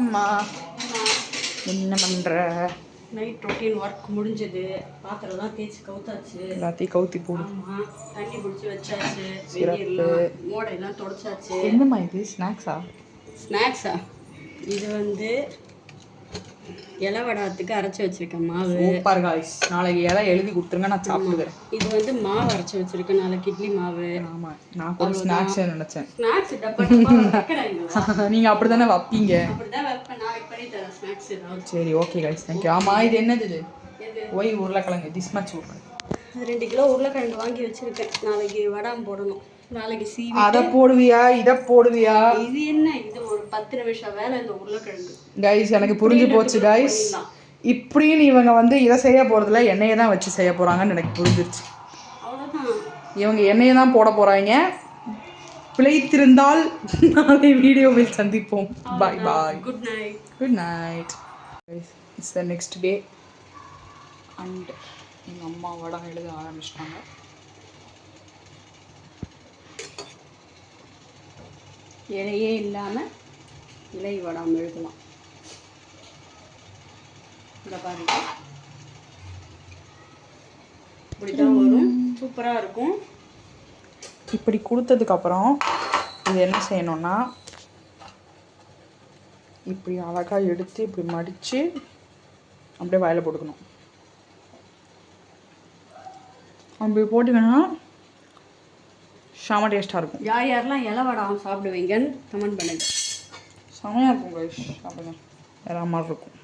அம்மா. என்ன பண்ணுற நைட் ரொட்டீன் ஒர்க் முடிஞ்சது. பாத்திரம்லாம் தேய்ச்சி கவுத்தாச்சு. எல்லாத்தையும் கவுத்தி போடு. ஆமா. தண்ணி பிடிச்சி வச்சாச்சு. சிறப்பு. மோடையெல்லாம் தொடச்சாச்சு. என்னம்மா இது? ஸ்நாக்ஸா ஸ்நாக்ஸா இது வந்து இலை வடாத்துக்கு அரைச்சி வச்சிருக்கேன் மாவு. சூப்பர் காய்ஸ் நாளைக்கு இலை எழுதி கொடுத்துருங்க நான் சாப்பிடுறேன் இது வந்து மாவு அரைச்சி வச்சிருக்கேன். நாளைக்கு இட்லி மாவு. ஆமாம் நான் கூட ஸ்நாக்ஸ் நினச்சேன். ஸ்நாக்ஸ் டப்பா நீங்கள் அப்படி தானே வைப்பீங்க? ஸ்நாக்ஸ் ஏதாவது சரி ஓகே காய்ஸ் தேங்க்யூ ஆமாம் இது என்னது இது? ஒய் உருளைக்கிழங்கு. திஸ் மச் உருளைக்கிழங்கு ரெண்டு கிலோ உருளைக்கிழங்கு வாங்கி வச்சிருக்கேன். நாளைக்கு வடாம் போடணும். நாளைக்கு சீவி அதை போடுவியா? இதை போடுவியா? இது என்ன? இது ஒரு பத்து நிமிஷம் வேலை இந்த உருளைக்கிழங்கு. கைஸ் எனக்கு புரிஞ்சு போச்சு கைஸ் இப்படின்னு இவங்க வந்து இதை செய்ய போகிறதுல எண்ணெயை தான் வச்சு செய்ய போகிறாங்கன்னு எனக்கு புரிஞ்சிருச்சு. இவங்க எண்ணெயை தான் போட போகிறாங்க பிழைத்திருந்தால் நாளை வீடியோவில் சந்திப்போம். Bye bye good night good night it's the next day and எங்கள் அம்மா வடம் எழுத ஆரம்பிச்சிட்டாங்க. இலையே இல்லாமல் இலை வடாமல் எழுதலாம். இந்த பாருங்க. இப்படி தான் வரும். சூப்பராக இருக்கும். இப்படி கொடுத்ததுக்கப்புறம் இது என்ன செய்யணும்னா இப்படி அழகாக எடுத்து இப்படி மடித்து அப்படியே வாயில் போட்டுக்கணும். அப்படி போட்டிங்கன்னா செம டேஸ்ட்டாக இருக்கும். யார் யாரெல்லாம் இலை வடாமல் சாப்பிடுவீங்கன்னு கமெண்ட் பண்ணுங்க. செமையாக இருக்கும் கைஸ் சாப்பிடுங்க. வேற மாதிரி இருக்கும்.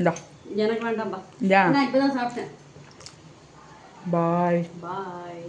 இந்தா. எனக்கு வேண்டாம்பா. நான் இப்போ தான் சாப்பிட்டேன். பாய் பாய்